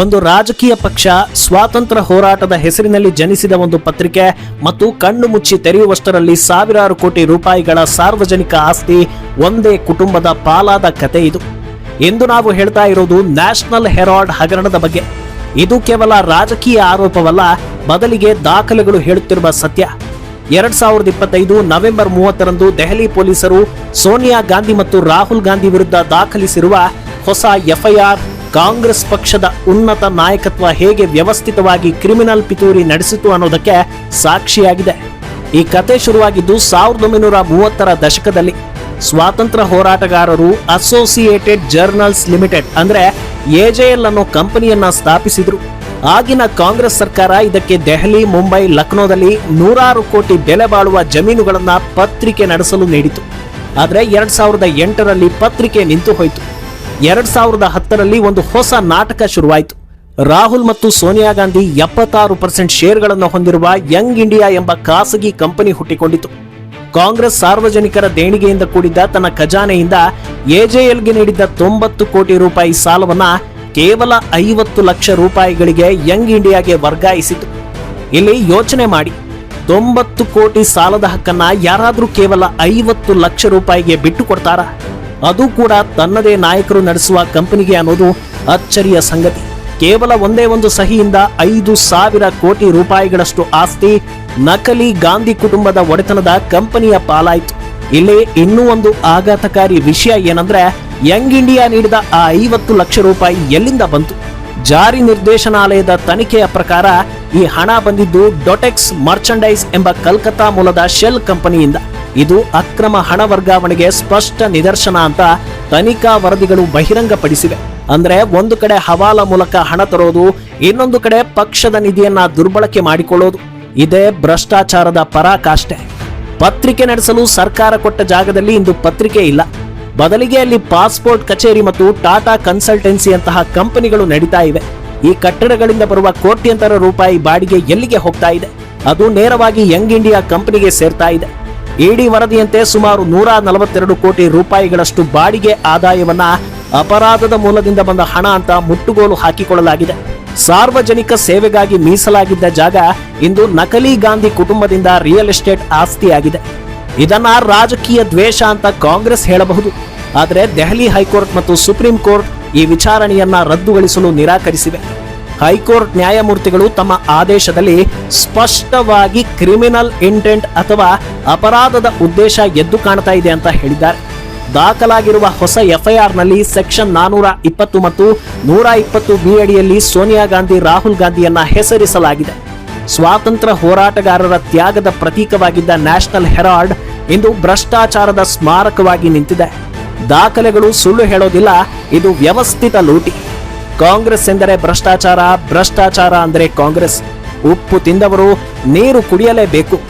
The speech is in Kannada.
ಒಂದು ರಾಜಕೀಯ ಪಕ್ಷ ಸ್ವಾತಂತ್ರ್ಯ ಹೋರಾಟದ ಹೆಸರಿನಲ್ಲಿ ಜನಿಸಿದ ಒಂದು ಪತ್ರಿಕೆ ಮತ್ತು ಕಣ್ಣು ಮುಚ್ಚಿ ತೆರೆಯುವಷ್ಟರಲ್ಲಿ ಸಾವಿರಾರು ಕೋಟಿ ರೂಪಾಯಿಗಳ ಸಾರ್ವಜನಿಕ ಆಸ್ತಿ ಒಂದೇ ಕುಟುಂಬದ ಪಾಲಾದ ಕತೆ ಇದು. ಎಂದು ನಾವು ಹೇಳ್ತಾ ಇರೋದು ನ್ಯಾಷನಲ್ ಹೆರಾಲ್ಡ್ ಹಗರಣದ ಬಗ್ಗೆ. ಇದು ಕೇವಲ ರಾಜಕೀಯ ಆರೋಪವಲ್ಲ, ಬದಲಿಗೆ ದಾಖಲೆಗಳು ಹೇಳುತ್ತಿರುವ ಸತ್ಯ. ಎರಡ್ ಸಾವಿರದ ಇಪ್ಪತ್ತೈದು ನವೆಂಬರ್ ಮೂವತ್ತರಂದು ದೆಹಲಿ ಪೊಲೀಸರು ಸೋನಿಯಾ ಗಾಂಧಿ ಮತ್ತು ರಾಹುಲ್ ಗಾಂಧಿ ವಿರುದ್ಧ ದಾಖಲಿಸಿರುವ ಹೊಸ ಎಫ್ಐಆರ್ ಕಾಂಗ್ರೆಸ್ ಪಕ್ಷದ ಉನ್ನತ ನಾಯಕತ್ವ ಹೇಗೆ ವ್ಯವಸ್ಥಿತವಾಗಿ ಕ್ರಿಮಿನಲ್ ಪಿತೂರಿ ನಡೆಸಿತು ಅನ್ನೋದಕ್ಕೆ ಸಾಕ್ಷಿಯಾಗಿದೆ. ಈ ಕತೆ ಶುರುವಾಗಿದ್ದು ಸಾವಿರದ ಒಂಬೈನೂರ ಮೂವತ್ತರ ದಶಕದಲ್ಲಿ ಸ್ವಾತಂತ್ರ್ಯ ಹೋರಾಟಗಾರರು ಅಸೋಸಿಯೇಟೆಡ್ ಜರ್ನಲ್ಸ್ ಲಿಮಿಟೆಡ್ ಅಂದ್ರೆ ಎಜೆಎಲ್ ಅನ್ನೋ ಕಂಪನಿಯನ್ನ ಸ್ಥಾಪಿಸಿದ್ರು. ಆಗಿನ ಕಾಂಗ್ರೆಸ್ ಸರ್ಕಾರ ಇದಕ್ಕೆ ದೆಹಲಿ, ಮುಂಬೈ, ಲಕ್ನೋದಲ್ಲಿ ನೂರಾರು ಕೋಟಿ ಬೆಲೆ ಬಾಳುವ ಜಮೀನುಗಳನ್ನ ಪತ್ರಿಕೆ ನಡೆಸಲು ನೀಡಿತು ಆದರೆ ಎರಡ್ ಸಾವಿರದ ಎಂಟರಲ್ಲಿ ಪತ್ರಿಕೆ ನಿಂತು ಹೋಯಿತು. ಎರಡ್ ಸಾವಿರದ ಹತ್ತರಲ್ಲಿ ಒಂದು ಹೊಸ ನಾಟಕ ಶುರುವಾಯಿತು. ರಾಹುಲ್ ಮತ್ತು ಸೋನಿಯಾ ಗಾಂಧಿ ಎಪ್ಪತ್ತಾರು ಪರ್ಸೆಂಟ್ ಶೇರ್ಗಳನ್ನು ಹೊಂದಿರುವ ಯಂಗ್ ಇಂಡಿಯಾ ಎಂಬ ಖಾಸಗಿ ಕಂಪನಿ ಹುಟ್ಟಿಕೊಂಡಿತು. ಕಾಂಗ್ರೆಸ್ ಸಾರ್ವಜನಿಕರ ದೇಣಿಗೆಯಿಂದ ಕೂಡಿದ್ದ ತನ್ನ ಖಜಾನೆಯಿಂದ ಎಜೆಎಲ್ಗೆ ನೀಡಿದ್ದ ತೊಂಬತ್ತು ಕೋಟಿ ರೂಪಾಯಿ ಸಾಲವನ್ನ ಕೇವಲ ಐವತ್ತು ಲಕ್ಷ ರೂಪಾಯಿಗಳಿಗೆ ಯಂಗ್ ಇಂಡಿಯಾಗೆ ವರ್ಗಾಯಿಸಿತು. ಇಲ್ಲಿ ಯೋಚನೆ ಮಾಡಿ. ತೊಂಬತ್ತು ಕೋಟಿ ಸಾಲದ ಹಕ್ಕನ್ನ ಯಾರಾದರೂ ಕೇವಲ ಐವತ್ತು ಲಕ್ಷ ರೂಪಾಯಿಗೆ ಬಿಟ್ಟು ಕೊಡ್ತಾರಾ? ಅದು ಕೂಡ ತನ್ನದೇ ನಾಯಕರು ನಡೆಸುವ ಕಂಪನಿಗೆ ಅನ್ನೋದು ಅಚ್ಚರಿಯ ಸಂಗತಿ. ಕೇವಲ ಒಂದೇ ಒಂದು ಸಹಿಯಿಂದ ಐದು ಸಾವಿರ ಕೋಟಿ ರೂಪಾಯಿಗಳಷ್ಟು ಆಸ್ತಿ ನಕಲಿ ಗಾಂಧಿ ಕುಟುಂಬದ ಒಡೆತನದ ಕಂಪನಿಯ ಪಾಲಾಯಿತು. ಇಲ್ಲಿ ಇನ್ನೂ ಒಂದು ಆಘಾತಕಾರಿ ವಿಷಯ ಏನಂದ್ರೆ, ಯಂಗ್ ಇಂಡಿಯಾ ನೀಡಿದ ಆ ಐವತ್ತು ಲಕ್ಷ ರೂಪಾಯಿ ಎಲ್ಲಿಂದ ಬಂತು? ಜಾರಿ ನಿರ್ದೇಶನಾಲಯದ ತನಿಖೆಯ ಪ್ರಕಾರ ಈ ಹಣ ಬಂದಿದ್ದು ಡೊಟೆಕ್ಸ್ ಮರ್ಚಂಡೈಸ್ ಎಂಬ ಕಲ್ಕತ್ತಾ ಮೂಲದ ಶೆಲ್ ಕಂಪನಿಯಿಂದ. ಇದು ಅಕ್ರಮ ಹಣ ವರ್ಗಾವಣೆಗೆ ಸ್ಪಷ್ಟ ನಿದರ್ಶನ ಅಂತ ತನಿಖಾ ವರದಿಗಳು ಬಹಿರಂಗಪಡಿಸಿವೆ. ಅಂದ್ರೆ ಒಂದು ಕಡೆ ಹವಾಲ ಮೂಲಕ ಹಣ ತರೋದು, ಇನ್ನೊಂದು ಕಡೆ ಪಕ್ಷದ ನಿಧಿಯನ್ನ ದುರ್ಬಳಕೆ ಮಾಡಿಕೊಳ್ಳೋದು. ಇದೇ ಭ್ರಷ್ಟಾಚಾರದ ಪರಾಕಾಷ್ಠೆ ಪತ್ರಿಕೆ ನಡೆಸಲು ಸರ್ಕಾರ ಕೊಟ್ಟ ಜಾಗದಲ್ಲಿ ಇಂದು ಪತ್ರಿಕೆ ಇಲ್ಲ. ಬದಲಿಗೆ ಅಲ್ಲಿ ಪಾಸ್ಪೋರ್ಟ್ ಕಚೇರಿ ಮತ್ತು ಟಾಟಾ ಕನ್ಸಲ್ಟೆನ್ಸಿಯಂತಹ ಕಂಪನಿಗಳು ನಡೀತಾ ಇವೆ. ಈ ಕಟ್ಟಡಗಳಿಂದ ಬರುವ ಕೋಟ್ಯಂತರ ರೂಪಾಯಿ ಬಾಡಿಗೆ ಎಲ್ಲಿಗೆ ಹೋಗ್ತಾ ಇದೆ? ಅದು ನೇರವಾಗಿ ಯಂಗ್ ಇಂಡಿಯಾ ಕಂಪನಿಗೆ ಸೇರ್ತಾ ಇದೆ. ಇಡಿ ವರದಿಯಂತೆ ಸುಮಾರು ನೂರ ನಲವತ್ತೆರಡು ಕೋಟಿ ರೂಪಾಯಿಗಳಷ್ಟು ಬಾಡಿಗೆ ಆದಾಯವನ್ನ ಅಪರಾಧದ ಮೂಲದಿಂದ ಬಂದ ಹಣ ಅಂತ ಮುಟ್ಟುಗೋಲು ಹಾಕಿಕೊಳ್ಳಲಾಗಿದೆ. ಸಾರ್ವಜನಿಕ ಸೇವೆಗಾಗಿ ಮೀಸಲಾಗಿದ್ದ ಜಾಗ ಇಂದು ನಕಲಿ ಗಾಂಧಿ ಕುಟುಂಬದಿಂದ ರಿಯಲ್ ಎಸ್ಟೇಟ್ ಆಸ್ತಿಯಾಗಿದೆ. ಇದನ್ನ ರಾಜಕೀಯ ದ್ವೇಷ ಅಂತ ಕಾಂಗ್ರೆಸ್ ಹೇಳಬಹುದು. ಆದರೆ ದೆಹಲಿ ಹೈಕೋರ್ಟ್ ಮತ್ತು ಸುಪ್ರೀಂ ಕೋರ್ಟ್ ಈ ವಿಚಾರಣೆಯನ್ನ ರದ್ದುಗೊಳಿಸಲು ನಿರಾಕರಿಸಿವೆ. ಹೈಕೋರ್ಟ್ ನ್ಯಾಯಮೂರ್ತಿಗಳು ತಮ್ಮ ಆದೇಶದಲ್ಲಿ ಸ್ಪಷ್ಟವಾಗಿ ಕ್ರಿಮಿನಲ್ ಇಂಟೆಂಟ್ ಅಥವಾ ಅಪರಾಧದ ಉದ್ದೇಶ ಎದ್ದು ಕಾಣ್ತಾ ಇದೆ ಅಂತ ಹೇಳಿದ್ದಾರೆ. ದಾಖಲಾಗಿರುವ ಹೊಸ ಎಫ್ಐಆರ್ನಲ್ಲಿ ಸೆಕ್ಷನ್ ನಾನೂರ ಇಪ್ಪತ್ತು ಮತ್ತು ನೂರ ಇಪ್ಪತ್ತು ಬಿ ಅಡಿಯಲ್ಲಿ ಸೋನಿಯಾ ಗಾಂಧಿ, ರಾಹುಲ್ ಗಾಂಧಿಯನ್ನ ಹೆಸರಿಸಲಾಗಿದೆ. ಸ್ವಾತಂತ್ರ್ಯ ಹೋರಾಟಗಾರರ ತ್ಯಾಗದ ಪ್ರತೀಕವಾಗಿದ್ದ ನ್ಯಾಷನಲ್ ಹೆರಾಲ್ಡ್ ಇಂದು ಭ್ರಷ್ಟಾಚಾರದ ಸ್ಮಾರಕವಾಗಿ ನಿಂತಿದೆ. ದಾಖಲೆಗಳು ಸುಳ್ಳು ಹೇಳೋದಿಲ್ಲ, ಇದು ವ್ಯವಸ್ಥಿತ ಲೂಟಿ. ಕಾಂಗ್ರೆಸ್ ಎಂದರೆ ಭ್ರಷ್ಟಾಚಾರ ಭ್ರಷ್ಟಾಚಾರ ಅಂದರೆ ಕಾಂಗ್ರೆಸ್. ಉಪ್ಪು ತಿಂದವರು ನೀರು ಕುಡಿಯಲೇಬೇಕು.